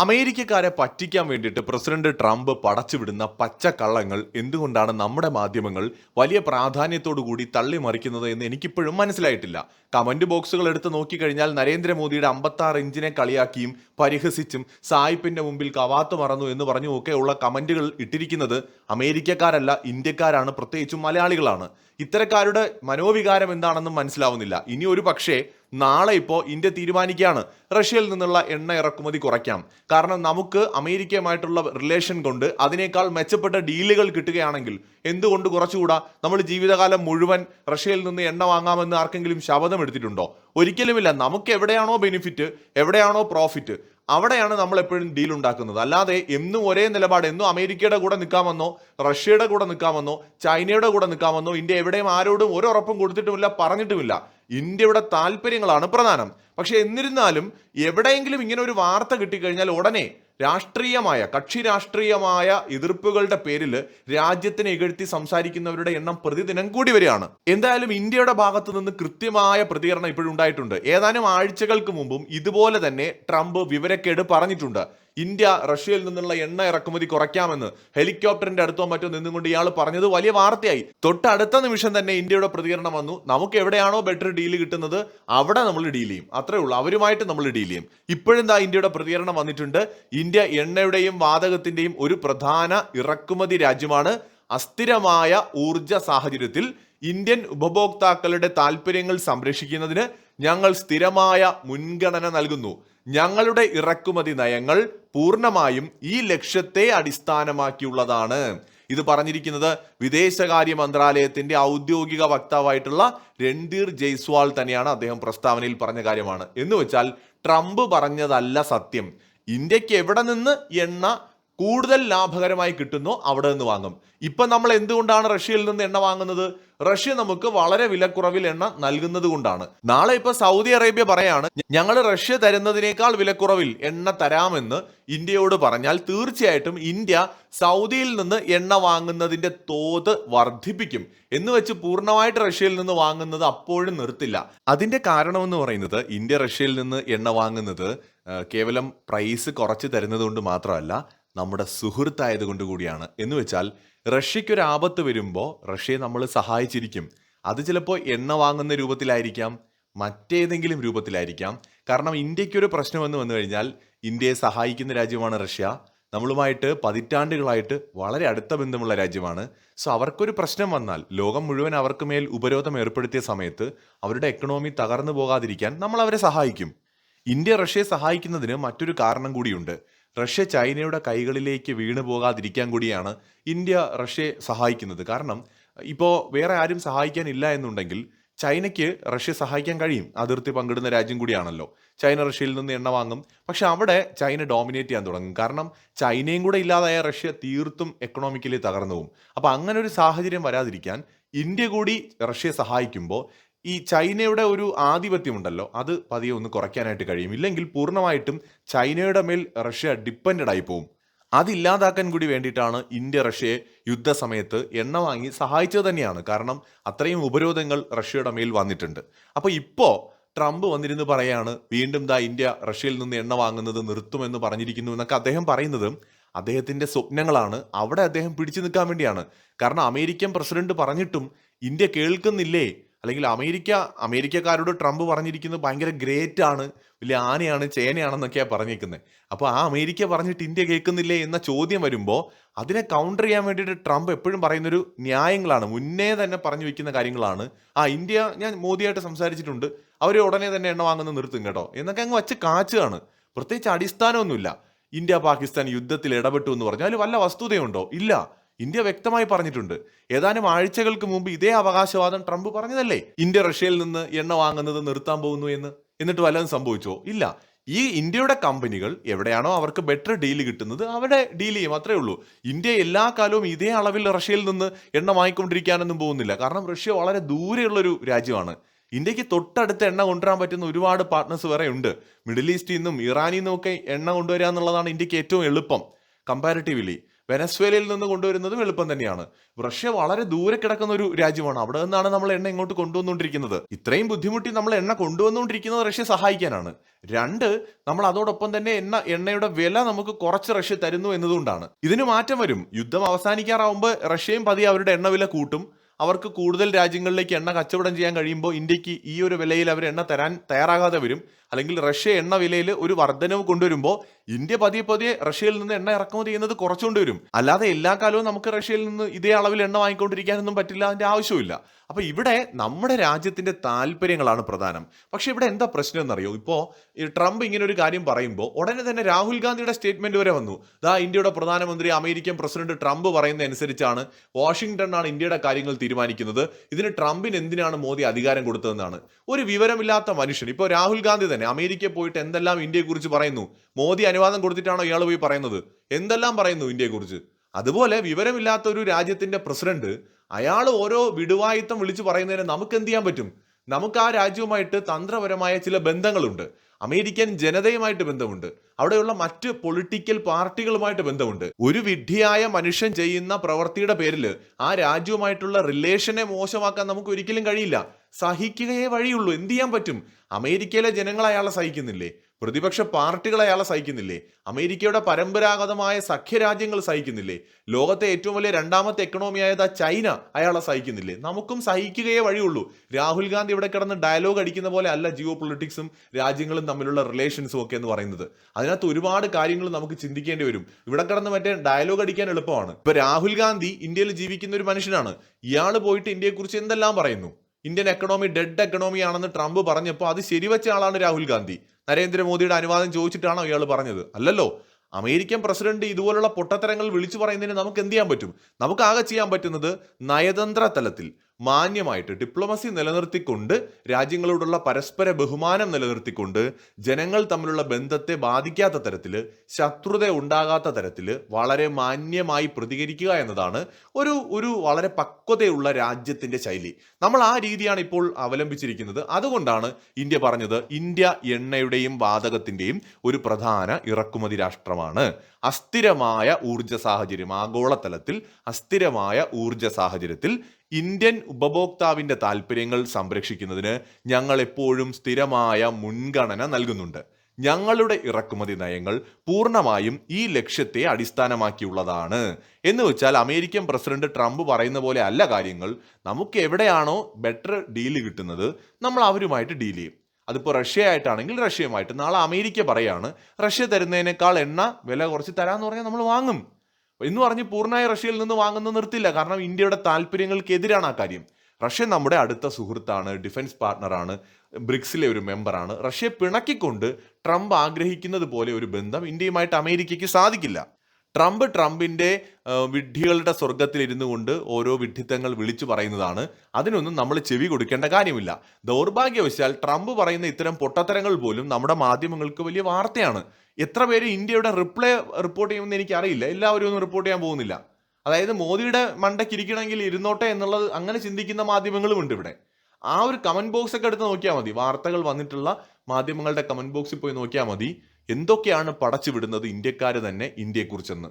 അമേരിക്കക്കാരെ പറ്റിക്കാൻ വേണ്ടിയിട്ട് president Trump പടച്ചുവിടുന്ന പച്ചക്കള്ളങ്ങൾ എന്തുകൊണ്ടാണ് നമ്മുടെ മാധ്യമങ്ങൾ വലിയ പ്രാധാന്യത്തോടു കൂടി തള്ളി തള്ളിമറിക്കുന്നത് എന്ന് എനിക്കിപ്പോഴും മനസ്സിലായിട്ടില്ല. കമന്റ് ബോക്സുകൾ എടുത്ത് നോക്കിക്കഴിഞ്ഞാൽ നരേന്ദ്രമോദിയുടെ അമ്പത്താറ് ഇഞ്ചിനെ കളിയാക്കിയും പരിഹസിച്ചും സായിപ്പിന്റെ മുമ്പിൽ കവാത്ത് മറന്നു എന്ന് പറഞ്ഞു ഒക്കെ ഉള്ള കമന്റുകൾ ഇട്ടിരിക്കുന്നത് അമേരിക്കക്കാരല്ല ഇന്ത്യക്കാരാണ് പ്രത്യേകിച്ചും മലയാളികളാണ്. ഇത്തരക്കാരുടെ മനോവികാരം എന്താണെന്നും മനസ്സിലാവുന്നില്ല. ഇനി ഒരു പക്ഷേ നാളെ ഇപ്പോൾ ഇന്ത്യ തീരുമാനിക്കുകയാണ്. റഷ്യയിൽ നിന്നുള്ള എണ്ണ ഇറക്കുമതി കുറയ്ക്കാം. കാരണം നമുക്ക് അമേരിക്കയുമായിട്ടുള്ള റിലേഷൻ കൊണ്ട് അതിനേക്കാൾ മെച്ചപ്പെട്ട ഡീലുകൾ കിട്ടുകയാണെങ്കിൽ എന്തുകൊണ്ട് കുറച്ചുകൂടാ? നമ്മൾ ജീവിതകാലം മുഴുവൻ റഷ്യയിൽ നിന്ന് എണ്ണ വാങ്ങാമെന്ന് ആർക്കെങ്കിലും ശപഥം എടുത്തിട്ടുണ്ടോ? ഒരിക്കലുമില്ല. നമുക്ക് എവിടെയാണോ ബെനിഫിറ്റ് എവിടെയാണോ പ്രോഫിറ്റ് അവിടെയാണ് നമ്മൾ എപ്പോഴും ഡീൽ ഉണ്ടാക്കുന്നത്. അല്ലാതെ എന്നും ഒരേ നിലപാട് എന്നും അമേരിക്കയുടെ കൂടെ നിൽക്കാമെന്നോ റഷ്യയുടെ കൂടെ നിൽക്കാമെന്നോ ചൈനയുടെ കൂടെ നിൽക്കാമെന്നോ ഇന്ത്യ എവിടെയും ആരോടും ഒരു ഉറപ്പും കൊടുത്തിട്ടുമില്ല പറഞ്ഞിട്ടുമില്ല. ഇന്ത്യയുടെ താല്പര്യങ്ങളാണ് പ്രധാനം. പക്ഷേ എന്നിരുന്നാലും എവിടെയെങ്കിലും ഇങ്ങനെ ഒരു വാർത്ത കിട്ടിക്കഴിഞ്ഞാൽ ഉടനെ രാഷ്ട്രീയമായ കക്ഷി രാഷ്ട്രീയമായ എതിർപ്പുകളുടെ പേരിൽ രാജ്യത്തിനെ ഇകഴ്ത്തി സംസാരിക്കുന്നവരുടെ എണ്ണം പ്രതിദിനം കൂടി വരികയാണ്. എന്തായാലും ഇന്ത്യയുടെ ഭാഗത്തു നിന്ന് കൃത്യമായ പ്രതികരണം ഇപ്പോഴും ഉണ്ടായിട്ടുണ്ട്. ഏതാനും ആഴ്ചകൾക്ക് മുമ്പും ഇതുപോലെ തന്നെ ട്രംപ് വിവരക്കേട് പറഞ്ഞിട്ടുണ്ട്. ഇന്ത്യ റഷ്യയിൽ നിന്നുള്ള എണ്ണ ഇറക്കുമതി കുറയ്ക്കാമെന്ന് ഹെലികോപ്റ്ററിന്റെ അടുത്തോ മറ്റോ നിന്നുകൊണ്ട് ഇയാൾ പറഞ്ഞത് വലിയ വാർത്തയായി. തൊട്ടടുത്ത നിമിഷം തന്നെ ഇന്ത്യയുടെ പ്രതികരണം വന്നു. നമുക്ക് എവിടെയാണോ ബെറ്റർ ഡീൽ കിട്ടുന്നത് അവിടെ നമ്മൾ ഡീൽ ചെയ്യും. അത്രേ ഉള്ളൂ. അവരുമായിട്ട് നമ്മൾ ഡീൽ ചെയ്യും. ഇപ്പോഴും ദാ ഇന്ത്യയുടെ പ്രതികരണം വന്നിട്ടുണ്ട്? ഇന്ത്യ എണ്ണയുടെയും വാതകത്തിന്റെയും ഒരു പ്രധാന ഇറക്കുമതി രാജ്യമാണ്. അസ്ഥിരമായ ഊർജ സാഹചര്യത്തിൽ ഇന്ത്യൻ ഉപഭോക്താക്കളുടെ താല്പര്യങ്ങൾ സംരക്ഷിക്കുന്നതിന് ഞങ്ങൾ സ്ഥിരമായ മുൻഗണന നൽകുന്നു. ഞങ്ങളുടെ ഇറക്കുമതി നയങ്ങൾ പൂർണമായും ഈ ലക്ഷ്യത്തെ അടിസ്ഥാനമാക്കിയുള്ളതാണ്. ഇത് പറഞ്ഞിരിക്കുന്നത് വിദേശകാര്യ മന്ത്രാലയത്തിന്റെ ഔദ്യോഗിക വക്താവായിട്ടുള്ള രൺധീർ ജയ്സ്വാൾ തന്നെയാണ് അദ്ദേഹം പ്രസ്താവനയിൽ പറഞ്ഞ കാര്യമാണ്. എന്ന് വെച്ചാൽ ട്രംപ് പറഞ്ഞതല്ല സത്യം. ഇന്ത്യയ്ക്ക് എവിടെ നിന്ന് എണ്ണ കൂടുതൽ ലാഭകരമായി കിട്ടുന്നു അവിടെ നിന്ന് വാങ്ങും. ഇപ്പൊ നമ്മൾ എന്തുകൊണ്ടാണ് റഷ്യയിൽ നിന്ന് എണ്ണ വാങ്ങുന്നത്? റഷ്യ നമുക്ക് വളരെ വിലക്കുറവിൽ എണ്ണ നൽകുന്നത് കൊണ്ടാണ്. നാളെ ഇപ്പൊ സൗദി അറേബ്യ പറയാണ് ഞങ്ങൾ റഷ്യ തരുന്നതിനേക്കാൾ വിലക്കുറവിൽ എണ്ണ തരാമെന്ന് ഇന്ത്യയോട് പറഞ്ഞാൽ തീർച്ചയായിട്ടും ഇന്ത്യ സൗദിയിൽ നിന്ന് എണ്ണ വാങ്ങുന്നതിന്റെ തോത് വർദ്ധിപ്പിക്കും. എന്ന് വെച്ച് പൂർണമായിട്ട് റഷ്യയിൽ നിന്ന് വാങ്ങുന്നത് അപ്പോഴും നിർത്തില്ല. അതിന്റെ കാരണം എന്ന് പറയുന്നത് ഇന്ത്യ റഷ്യയിൽ നിന്ന് എണ്ണ വാങ്ങുന്നത് കേവലം പ്രൈസ് കുറച്ച് തരുന്നത് കൊണ്ട് മാത്രമല്ല നമ്മുടെ സുഹൃത്തായതുകൊണ്ട് കൂടിയാണ്. എന്ന് വെച്ചാൽ റഷ്യക്കൊരു ആപത്ത് വരുമ്പോൾ റഷ്യയെ നമ്മൾ സഹായിച്ചിരിക്കും. അത് ചിലപ്പോൾ എണ്ണ വാങ്ങുന്ന രൂപത്തിലായിരിക്കാം മറ്റേതെങ്കിലും രൂപത്തിലായിരിക്കാം. കാരണം ഇന്ത്യക്കൊരു പ്രശ്നമെന്ന് വന്നു കഴിഞ്ഞാൽ ഇന്ത്യയെ സഹായിക്കുന്ന രാജ്യമാണ് റഷ്യ. നമ്മളുമായിട്ട് പതിറ്റാണ്ടുകളായിട്ട് വളരെ അടുത്ത ബന്ധമുള്ള രാജ്യമാണ്. സോ അവർക്കൊരു പ്രശ്നം വന്നാൽ ലോകം മുഴുവൻ അവർക്ക് മേൽ ഉപരോധം ഏർപ്പെടുത്തിയ സമയത്ത് അവരുടെ എക്കണോമി തകർന്നു പോകാതിരിക്കാൻ നമ്മൾ അവരെ സഹായിക്കും. ഇന്ത്യ റഷ്യയെ സഹായിക്കുന്നതിന് മറ്റൊരു കാരണം കൂടിയുണ്ട്. റഷ്യ ചൈനയുടെ കൈകളിലേക്ക് വീണു പോകാതിരിക്കാൻ കൂടിയാണ് ഇന്ത്യ റഷ്യയെ സഹായിക്കുന്നത്. കാരണം ഇപ്പോൾ വേറെ ആരും സഹായിക്കാനില്ല എന്നുണ്ടെങ്കിൽ ചൈനയ്ക്ക് റഷ്യ സഹായിക്കാൻ കഴിയും. അതിർത്തി പങ്കിടുന്ന രാജ്യം കൂടിയാണല്ലോ. ചൈന റഷ്യയിൽ നിന്ന് എണ്ണ വാങ്ങും. പക്ഷെ അവിടെ ചൈന ഡോമിനേറ്റ് ചെയ്യാൻ തുടങ്ങും. കാരണം ചൈനയും കൂടെ ഇല്ലാതായ റഷ്യ തീർത്തും എക്കണോമിക്കലി തകർന്നു പോകും. അപ്പോൾ അങ്ങനെ ഒരു സാഹചര്യം വരാതിരിക്കാൻ ഇന്ത്യ കൂടി റഷ്യയെ സഹായിക്കുമ്പോൾ ഈ ചൈനയുടെ ഒരു ആധിപത്യമുണ്ടല്ലോ അത് പതിയെ ഒന്ന് കുറയ്ക്കാനായിട്ട് കഴിയും. ഇല്ലെങ്കിൽ പൂർണമായിട്ടും ചൈനയുടെ മേൽ റഷ്യ ഡിപ്പെൻഡഡ് ആയി പോകും അതില്ലാതാക്കാൻ കൂടി വേണ്ടിയിട്ടാണ് ഇന്ത്യ റഷ്യയെ യുദ്ധസമയത്ത് എണ്ണ വാങ്ങി സഹായിച്ചത് തന്നെയാണ്. കാരണം അത്രയും ഉപരോധങ്ങൾ റഷ്യയുടെ മേൽ വന്നിട്ടുണ്ട്. അപ്പോൾ ഇപ്പോൾ ട്രംപ് വന്നിരുന്ന് പറയാണ് വീണ്ടും ദാ ഇന്ത്യ റഷ്യയിൽ നിന്ന് എണ്ണ വാങ്ങുന്നത് നിർത്തുമെന്ന് പറഞ്ഞിരിക്കുന്നു എന്നൊക്കെ അദ്ദേഹം പറയുന്നത് അദ്ദേഹത്തിന്റെ സ്വപ്നങ്ങളാണ്. അവിടെ അദ്ദേഹം പിടിച്ചു നിൽക്കാൻ വേണ്ടിയാണ്. കാരണം അമേരിക്കൻ പ്രസിഡന്റ് പറഞ്ഞിട്ടും ഇന്ത്യ കേൾക്കുന്നില്ലേ? അല്ലെങ്കിൽ അമേരിക്ക അമേരിക്കക്കാരോട് ട്രംപ് പറഞ്ഞിരിക്കുന്നത് ഭയങ്കര ഗ്രേറ്റ് ആണ് വലിയ ആനയാണ് ചേനയാണെന്നൊക്കെയാണ് പറഞ്ഞിരിക്കുന്നത് അപ്പോൾ ആ അമേരിക്ക പറഞ്ഞിട്ട് ഇന്ത്യ കേൾക്കുന്നില്ലേ എന്ന ചോദ്യം വരുമ്പോൾ അതിനെ കൗണ്ടർ ചെയ്യാൻ വേണ്ടിയിട്ട് ട്രംപ് എപ്പോഴും പറയുന്നൊരു ന്യായങ്ങളാണ്. മുന്നേ തന്നെ പറഞ്ഞു വെക്കുന്ന കാര്യങ്ങളാണ്. ആ ഇന്ത്യ ഞാൻ മോദിയായിട്ട് സംസാരിച്ചിട്ടുണ്ട്. അവർ ഉടനെ തന്നെ എണ്ണ വാങ്ങുന്നത് നിർത്തും കേട്ടോ. എന്നൊക്കെ അങ്ങ് വച്ച് കാച്ചുകയാണ് പ്രത്യേകിച്ച് അടിസ്ഥാനമൊന്നുമില്ല. ഇന്ത്യ പാകിസ്ഥാൻ യുദ്ധത്തിൽ ഇടപെട്ടു എന്ന് പറഞ്ഞാൽ വല്ല വസ്തുതയുണ്ടോ? ഇല്ല. ഇന്ത്യ വ്യക്തമായി പറഞ്ഞിട്ടുണ്ട്. ഏതാനും ആഴ്ചകൾക്ക് മുമ്പ് ഇതേ അവകാശവാദം ട്രംപ് പറഞ്ഞതല്ലേ? ഇന്ത്യ റഷ്യയിൽ നിന്ന് എണ്ണ വാങ്ങുന്നത് നിർത്താൻ പോകുന്നു എന്ന്. എന്നിട്ട് വല്ലതും സംഭവിച്ചോ? ഇല്ല. ഈ ഇന്ത്യയുടെ കമ്പനികൾ എവിടെയാണോ അവർക്ക് ബെറ്റർ ഡീൽ കിട്ടുന്നത് അവിടെ ഡീൽ ചെയ്യും. അത്രേ ഉള്ളൂ. ഇന്ത്യ എല്ലാ കാലവും ഇതേ അളവിൽ റഷ്യയിൽ നിന്ന് എണ്ണ വാങ്ങിക്കൊണ്ടിരിക്കാനൊന്നും പോകുന്നില്ല. കാരണം റഷ്യ വളരെ ദൂരെയുള്ളൊരു രാജ്യമാണ്. ഇന്ത്യയ്ക്ക് തൊട്ടടുത്ത് എണ്ണ കൊണ്ടുവരാൻ പറ്റുന്ന ഒരുപാട് പാർട്ട്നേഴ്സ് വേറെ ഉണ്ട്. മിഡിൽ ഈസ്റ്റിൽ നിന്നും ഇറാനിൽ നിന്നും ഒക്കെ എണ്ണ കൊണ്ടുവരിക എന്നുള്ളതാണ് ഇന്ത്യയ്ക്ക് ഏറ്റവും എളുപ്പം. കമ്പാരിറ്റീവ്ലി വെനസ്വേലയിൽ നിന്ന് കൊണ്ടുവരുന്നതും എളുപ്പം തന്നെയാണ്. റഷ്യ വളരെ ദൂരെ കിടക്കുന്ന ഒരു രാജ്യമാണ്. അവിടെ നിന്നാണ് നമ്മൾ എണ്ണ ഇങ്ങോട്ട് കൊണ്ടുവന്നുകൊണ്ടിരിക്കുന്നത്. ഇത്രയും ബുദ്ധിമുട്ടി നമ്മൾ എണ്ണ കൊണ്ടുവന്നുകൊണ്ടിരിക്കുന്നത് റഷ്യ സഹായിക്കാനാണ്. രണ്ട് നമ്മൾ അതോടൊപ്പം തന്നെ എണ്ണ എണ്ണയുടെ വില നമുക്ക് കുറച്ച് റഷ്യ തരുന്നു എന്നതുകൊണ്ടാണ്. ഇതിന് മാറ്റം വരും. യുദ്ധം അവസാനിക്കാറാവുമ്പോൾ റഷ്യയും പതിയെ അവരുടെ എണ്ണ വില കൂട്ടും. അവർക്ക് കൂടുതൽ രാജ്യങ്ങളിലേക്ക് എണ്ണ കച്ചവടം ചെയ്യാൻ കഴിയുമ്പോൾ ഇന്ത്യയ്ക്ക് ഈ ഒരു വിലയിൽ അവർ എണ്ണ തരാൻ തയ്യാറാകാതെ വരും. അല്ലെങ്കിൽ റഷ്യ എണ്ണ വിലയിൽ ഒരു വർധനവ് കൊണ്ടുവരുമ്പോൾ ഇന്ത്യ പതിയെ പതിയെ റഷ്യയിൽ നിന്ന് എണ്ണ ഇറക്കുമതി ചെയ്യുന്നത് കുറച്ചുകൊണ്ടുവരും അല്ലാതെ എല്ലാ കാലവും നമുക്ക് റഷ്യയിൽ നിന്ന് ഇതേ അളവിൽ എണ്ണ വാങ്ങിക്കൊണ്ടിരിക്കാനൊന്നും പറ്റില്ല അതിന്റെ ആവശ്യമില്ല അപ്പൊ ഇവിടെ നമ്മുടെ രാജ്യത്തിന്റെ താല്പര്യങ്ങളാണ് പ്രധാനം. പക്ഷെ ഇവിടെ എന്താ പ്രശ്നം എന്നറിയോ? ഇപ്പോ ട്രംപ് ഇങ്ങനെ ഒരു കാര്യം പറയുമ്പോൾ ഉടനെ തന്നെ രാഹുൽ ഗാന്ധിയുടെ സ്റ്റേറ്റ്മെന്റ് വരെ വന്നു. ദാ ഇന്ത്യയുടെ പ്രധാനമന്ത്രി അമേരിക്കൻ പ്രസിഡന്റ് ട്രംപ് പറയുന്ന അനുസരിച്ചാണ് വാഷിംഗ്ടൺ ആണ് ഇന്ത്യയുടെ കാര്യങ്ങൾ തീരുമാനിക്കുന്നത്. ഇതിന് ട്രംപിന് എന്തിനാണ് മോദി അധികാരം കൊടുത്തതെന്നാണ്. ഒരു വിവരമില്ലാത്ത മനുഷ്യൻ. ഇപ്പോൾ രാഹുൽ ഗാന്ധി തന്നെ. അമേരിക്കയിൽ പോയിട്ട് എന്തെല്ലാം ഇന്ത്യയെക്കുറിച്ച് പറയുന്നു? മോദി അനുവാദം കൊടുത്തിട്ടാണോ ഇയാൾ പോയി പറയുന്നത്? എന്തെല്ലാം പറയുന്നു ഇന്ത്യയെക്കുറിച്ച്? അതുപോലെ വിവരമില്ലാത്ത ഒരു രാജ്യത്തിന്റെ പ്രസിഡന്റ് അയാൾ ഓരോ വിടുവായിത്തം വിളിച്ചു പറയുന്നതിന് നമുക്ക് എന്ത് ചെയ്യാൻ പറ്റും? നമുക്ക് ആ രാജ്യവുമായിട്ട് തന്ത്രപരമായ ചില ബന്ധങ്ങളുണ്ട്. അമേരിക്കൻ ജനതയുമായിട്ട് ബന്ധമുണ്ട്. അവിടെയുള്ള മറ്റ് പൊളിറ്റിക്കൽ പാർട്ടികളുമായിട്ട് ബന്ധമുണ്ട്. ഒരു വിഡ്ഢിയായ മനുഷ്യൻ ചെയ്യുന്ന പ്രവൃത്തിയുടെ പേരിൽ ആ രാജ്യവുമായിട്ടുള്ള റിലേഷനെ മോശമാക്കാൻ നമുക്ക് ഒരിക്കലും കഴിയില്ല. സഹിക്കുകയേ വഴിയുള്ളൂ. എന്ത് ചെയ്യാൻ പറ്റും? അമേരിക്കയിലെ ജനങ്ങൾ അയാളെ സഹിക്കുന്നില്ലേ? പ്രതിപക്ഷ പാർട്ടികൾ അയാളെ സഹിക്കുന്നില്ലേ? അമേരിക്കയുടെ പരമ്പരാഗതമായ സഖ്യരാജ്യങ്ങൾ സഹിക്കുന്നില്ലേ? ലോകത്തെ ഏറ്റവും വലിയ രണ്ടാമത്തെ എക്കണോമിയായത് ആ ചൈന അയാളെ സഹിക്കുന്നില്ലേ? നമുക്കും സഹിക്കുകയേ വഴിയുള്ളൂ. രാഹുൽ ഗാന്ധി ഇവിടെ കിടന്ന് ഡയലോഗ് അടിക്കുന്ന പോലെ അല്ല ജിയോ പൊളിറ്റിക്സും രാജ്യങ്ങളും തമ്മിലുള്ള റിലേഷൻസും ഒക്കെ എന്ന് പറയുന്നത്. അതിനകത്ത് ഒരുപാട് കാര്യങ്ങൾ നമുക്ക് ചിന്തിക്കേണ്ടി വരും. ഇവിടെ കിടന്ന് മറ്റേ ഡയലോഗ് അടിക്കാൻ എളുപ്പമാണ്. ഇപ്പൊ രാഹുൽ ഗാന്ധി ഇന്ത്യയിൽ ജീവിക്കുന്ന ഒരു മനുഷ്യനാണ്. ഇയാൾ പോയിട്ട് ഇന്ത്യയെക്കുറിച്ച് എന്തെല്ലാം പറയുന്നു? ഇന്ത്യൻ എക്കണോമി ഡെഡ് എക്കണോമി ആണെന്ന് ട്രംപ് പറഞ്ഞപ്പോൾ അത് ശരിവെച്ച ആളാണ് രാഹുൽ ഗാന്ധി. നരേന്ദ്രമോദിയുടെ അനുവാദം ചോദിച്ചിട്ടാണോ ഇയാൾ പറഞ്ഞത്. അല്ലല്ലോ അമേരിക്കൻ പ്രസിഡന്റ് ഇതുപോലുള്ള പൊട്ടത്തരങ്ങൾ വിളിച്ചു പറയുന്നതിന് നമുക്ക് എന്ത് ചെയ്യാൻ പറ്റും? നമുക്ക് ആകെ ചെയ്യാൻ പറ്റുന്നത് നയതന്ത്ര തലത്തിൽ മാന്യമായിട്ട് ഡിപ്ലോമസി നിലനിർത്തിക്കൊണ്ട് രാജ്യങ്ങളോടുള്ള പരസ്പര ബഹുമാനം നിലനിർത്തിക്കൊണ്ട് ജനങ്ങൾ തമ്മിലുള്ള ബന്ധത്തെ ബാധിക്കാത്ത തരത്തിൽ ശത്രുത ഉണ്ടാകാത്ത തരത്തിൽ വളരെ മാന്യമായി പ്രതികരിക്കുക എന്നതാണ് ഒരു ഒരു വളരെ പക്വതയുള്ള രാജ്യത്തിന്റെ ശൈലി. നമ്മൾ ആ രീതിയാണ് ഇപ്പോൾ അവലംബിച്ചിരിക്കുന്നത്. അതുകൊണ്ടാണ് ഇന്ത്യ പറഞ്ഞത് ഇന്ത്യ എണ്ണയുടെയും വാതകത്തിന്റെയും ഒരു പ്രധാന ഇറക്കുമതി രാഷ്ട്രമാണ്. അസ്ഥിരമായ ഊർജ സാഹചര്യം ആഗോളതലത്തിൽ അസ്ഥിരമായ ഊർജ സാഹചര്യത്തിൽ ഇന്ത്യൻ ഉപഭോക്താവിന്റെ താല്പര്യങ്ങൾ സംരക്ഷിക്കുന്നതിന് ഞങ്ങൾ എപ്പോഴും സ്ഥിരമായ മുൻഗണന നൽകുന്നുണ്ട്. ഞങ്ങളുടെ ഇറക്കുമതി നയങ്ങൾ പൂർണമായും ഈ ലക്ഷ്യത്തെ അടിസ്ഥാനമാക്കിയുള്ളതാണ്. എന്ന് വെച്ചാൽ അമേരിക്കൻ പ്രസിഡന്റ് ട്രംപ് പറയുന്ന പോലെ അല്ല കാര്യങ്ങൾ. നമുക്ക് എവിടെയാണോ ബെറ്റർ ഡീൽ കിട്ടുന്നത് നമ്മൾ അവരുമായിട്ട് ഡീൽ ചെയ്യും. അതിപ്പോൾ റഷ്യ ആയിട്ടാണെങ്കിൽ റഷ്യയുമായിട്ട്. നാളെ അമേരിക്ക പറയാണ് റഷ്യ തരുന്നതിനേക്കാൾ എണ്ണ വില കുറച്ച് തരാമെന്ന് പറഞ്ഞാൽ നമ്മൾ വാങ്ങും. എന്ന് പറഞ്ഞ് പൂർണമായി റഷ്യയിൽ നിന്ന് വാങ്ങുന്ന നിർത്തില്ല. കാരണം ഇന്ത്യയുടെ താല്പര്യങ്ങൾക്കെതിരാണ് ആ കാര്യം. റഷ്യ നമ്മുടെ അടുത്ത സുഹൃത്താണ് ഡിഫൻസ് പാർട്ണറാണ് ബ്രിക്സിലെ ഒരു മെമ്പറാണ് റഷ്യയെ പിണക്കിക്കൊണ്ട് ട്രംപ് ആഗ്രഹിക്കുന്നത് പോലെ ഒരു ബന്ധം ഇന്ത്യയുമായിട്ട് അമേരിക്കയ്ക്ക് സാധിക്കില്ല. ട്രംപ് ട്രംപിന്റെ വിഡ്ഢികളുടെ സ്വർഗത്തിൽ ഇരുന്നു കൊണ്ട് ഓരോ വിഡ്ഢിത്തങ്ങൾ വിളിച്ചു പറയുന്നതാണ്. അതിനൊന്നും നമ്മൾ ചെവി കൊടുക്കേണ്ട കാര്യമില്ല. ദൗർഭാഗ്യവശാൽ ട്രംപ് പറയുന്ന ഇത്തരം പൊട്ടത്തരങ്ങൾ പോലും നമ്മുടെ മാധ്യമങ്ങൾക്ക് വലിയ വാർത്തയാണ്. എത്ര പേര് ഇന്ത്യയുടെ റിപ്ലൈ റിപ്പോർട്ട് ചെയ്യുമെന്ന് എനിക്കറിയില്ല. എല്ലാവരും ഒന്നും റിപ്പോർട്ട് ചെയ്യാൻ പോകുന്നില്ല. അതായത് മോദിയുടെ മണ്ടയ്ക്ക് ഇരിക്കണമെങ്കിൽ ഇരുന്നോട്ടെ എന്നുള്ളത് അങ്ങനെ ചിന്തിക്കുന്ന മാധ്യമങ്ങളും ഉണ്ട് ഇവിടെ. ആ ഒരു കമന്റ് ബോക്സ് ഒക്കെ എടുത്ത് നോക്കിയാൽ മതി. വാർത്തകൾ വന്നിട്ടുള്ള മാധ്യമങ്ങളുടെ കമന്റ് ബോക്സിൽ പോയി നോക്കിയാൽ മതി. എന്തൊക്കെയാണ് പടച്ചു വിടുന്നത് ഇന്ത്യക്കാർ തന്നെ ഇന്ത്യയെക്കുറിച്ചെന്ന്?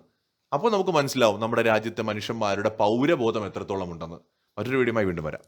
അപ്പോൾ നമുക്ക് മനസ്സിലാവും നമ്മുടെ രാജ്യത്തെ മനുഷ്യന്മാരുടെ പൗരബോധം എത്രത്തോളം ഉണ്ടെന്ന് മറ്റൊരു വീഡിയോയുമായി വീണ്ടും വരാം.